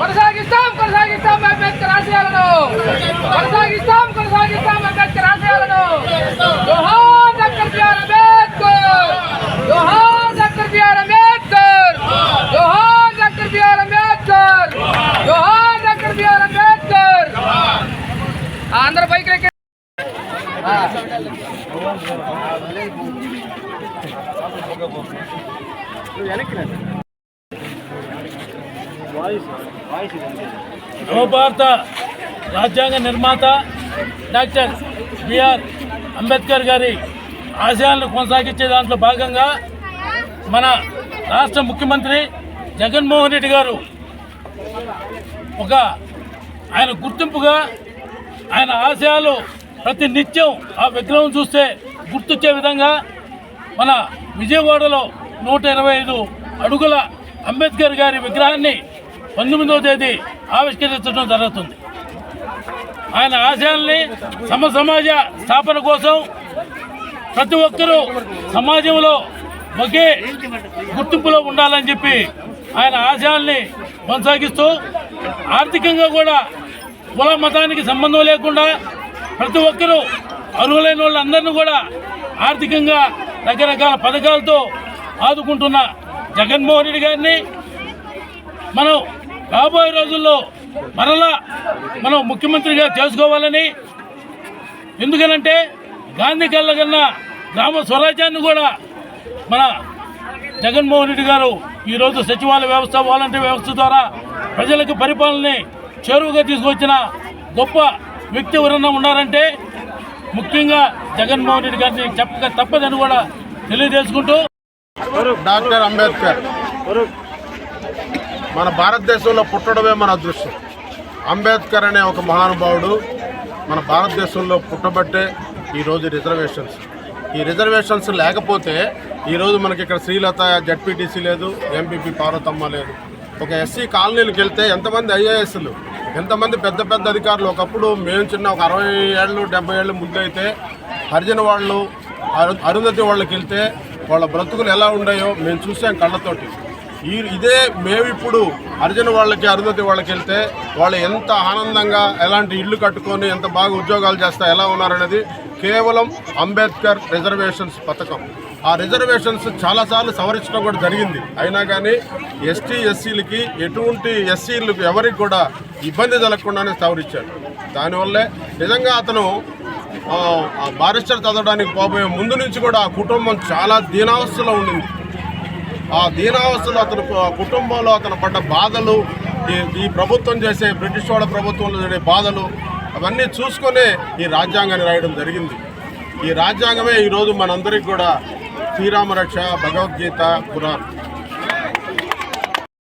కొనసాగిస్తాం కొనసాగిస్తాం. అంబేద్కర్ ఆశయాలను కొనసాగిస్తాం కొనసాగిస్తాం అంబేద్కర్ ఆశయాలను జోహార్ డాక్టర్ బిఆర్ అంబేద్కర్ జోహార్ డాక్టర్ బిఆర్ అంబేద్కర్ జోహార్ డాక్టర్ బిఆర్ అంబేద్కర్ జోహార్ డాక్టర్ బిఆర్ అంబేద్కర్ ఆ, అందరు బైక్ ఎక్కి నవభారత రాజ్యాంగ నిర్మాత డాక్టర్ బిఆర్ అంబేద్కర్ గారి ఆశయాలను కొనసాగించే దాంట్లో భాగంగా మన రాష్ట్ర ముఖ్యమంత్రి జగన్మోహన్ రెడ్డి గారు ఒక ఆయన గుర్తింపుగా ఆయన ఆశయాలు ప్రతి నిత్యం ఆ విగ్రహం చూస్తే గుర్తొచ్చే విధంగా మన విజయవాడలో నూట ఇరవై ఐదు అడుగుల అంబేద్కర్ గారి విగ్రహాన్ని పంతొమ్మిదవ తేదీ ఆవిష్కరించడం జరుగుతుంది. ఆయన ఆశయాల్ని సమ సమాజ స్థాపన కోసం ప్రతి ఒక్కరూ సమాజంలో ఒకే గుర్తింపులో ఉండాలని చెప్పి ఆయన ఆశయాల్ని కొనసాగిస్తూ ఆర్థికంగా కూడా కుల మతానికి సంబంధం లేకుండా ప్రతి ఒక్కరూ అర్హులైన వాళ్ళందరినీ కూడా ఆర్థికంగా రకరకాల పథకాలతో ఆదుకుంటున్న జగన్మోహన్ రెడ్డి గారిని మనం రాబోయే రోజుల్లో మరలా మనం ముఖ్యమంత్రిగా చేసుకోవాలని ఎందుకనంటే గాంధీ కళ్ళకన్నా గ్రామ స్వరాజ్యాన్ని కూడా మన జగన్మోహన్ రెడ్డి గారు ఈరోజు సచివాలయ వ్యవస్థ వాలంటీర్ వ్యవస్థ ద్వారా ప్రజలకు పరిపాలనని చేరువుగా తీసుకొచ్చిన గొప్ప వ్యక్తి ఎవరన్నా ఉన్నారంటే ముఖ్యంగా జగన్మోహన్ రెడ్డి గారిని చెప్పక తప్పదని కూడా తెలియజేసుకుంటూ డాక్టర్ అంబేద్కర్ మన భారతదేశంలో పుట్టడమే మన అదృష్టం. అంబేద్కర్ అనే ఒక మహానుభావుడు మన భారతదేశంలో పుట్టబట్టే ఈరోజు రిజర్వేషన్స్. ఈ రిజర్వేషన్స్ లేకపోతే ఈరోజు మనకి ఇక్కడ శ్రీలత జడ్పీటీసీ లేదు ఎంపీపీ పార్వతమ్మ లేదు. ఒక ఎస్సీ కాలనీలకు వెళ్తే ఎంతమంది ఐఏఎస్లు ఎంతమంది పెద్ద పెద్ద అధికారులు? ఒకప్పుడు మేము చిన్న ఒక అరవై ఏళ్ళు డెబ్బై ఏళ్ళు ముందు అయితే హరిజన వాళ్ళు అరు- అరుంధతి వాళ్ళకి వెళ్తే వాళ్ళ బ్రతుకులు ఎలా ఉన్నాయో మేము చూసాం కళ్ళతోటి. ఈ ఇదే మేము ఇప్పుడు అర్జున వాళ్ళకి అరుంధతి వాళ్ళకి వెళ్తే వాళ్ళు ఎంత ఆనందంగా ఎలాంటి ఇల్లు కట్టుకొని ఎంత బాగా ఉద్యోగాలు చేస్తా ఎలా ఉన్నారనేది కేవలం అంబేద్కర్ రిజర్వేషన్స్ పథకం. ఆ రిజర్వేషన్స్ చాలాసార్లు సవరించడం కూడా జరిగింది. అయినా కానీ ఎస్టీ ఎస్సీలకి ఎటువంటి ఎస్సీలకు ఎవరికి కూడా ఇబ్బంది జరగకుండానే సవరించారు. దానివల్లే నిజంగా అతను ఆ, బారిస్టర్ చదవడానికి పోబోయే ముందు నుంచి కూడా ఆ కుటుంబం చాలా దీనావస్థలో ఉండింది. ఆ దీనావస్థలో అతను కుటుంబంలో అతను పడ్డ బాధలు ఈ- ఈ ప్రభుత్వం చేసే బ్రిటిష్ వాళ్ళ ప్రభుత్వంలో జరిగే బాధలు అవన్నీ చూసుకొనే ఈ రాజ్యాంగాన్ని రాయడం జరిగింది. ఈ రాజ్యాంగమే ఈరోజు మనందరికీ కూడా శ్రీరామ రక్ష భగవద్గీత పురాణం